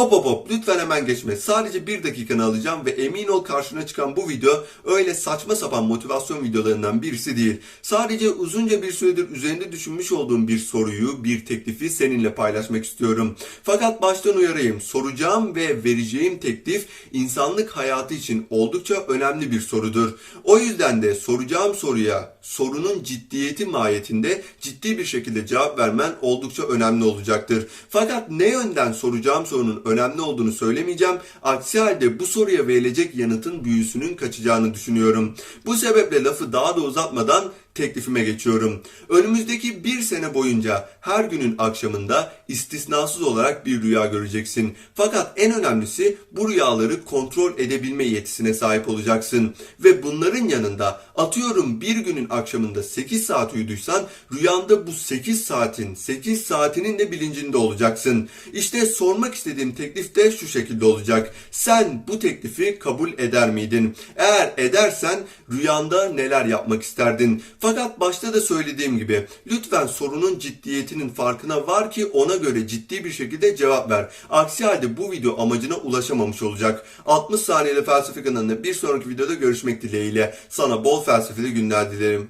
Hop hop hop lütfen hemen geçme. Sadece bir dakikanı alacağım ve emin ol karşına çıkan bu video öyle saçma sapan motivasyon videolarından birisi değil. Sadece uzunca bir süredir üzerinde düşünmüş olduğum bir soruyu, bir teklifi seninle paylaşmak istiyorum. Fakat baştan uyarayım. Soracağım ve vereceğim teklif insanlık hayatı için oldukça önemli bir sorudur. O yüzden de soracağım soruya sorunun ciddiyeti mahiyetinde ciddi bir şekilde cevap vermen oldukça önemli olacaktır. Fakat ne yönden soracağım sorunun önemli olduğunu söylemeyeceğim. Aksi halde bu soruya verilecek yanıtın büyüsünün kaçacağını düşünüyorum. Bu sebeple lafı daha da uzatmadan teklifime geçiyorum. Önümüzdeki bir sene boyunca her günün akşamında istisnasız olarak bir rüya göreceksin. Fakat en önemlisi bu rüyaları kontrol edebilme yetisine sahip olacaksın. Ve bunların yanında atıyorum bir günün akşamında 8 saat uyuduysan rüyanda bu 8 saatin 8 saatinin de bilincinde olacaksın. İşte sormak istediğim teklif de şu şekilde olacak. Sen bu teklifi kabul eder miydin? Eğer edersen rüyanda neler yapmak isterdin? Fakat başta da söylediğim gibi lütfen sorunun ciddiyetinin farkına var ki ona göre ciddi bir şekilde cevap ver. Aksi halde bu video amacına ulaşamamış olacak. 60 saniyeli felsefe kanalında bir sonraki videoda görüşmek dileğiyle. Sana bol felsefeli günler dilerim.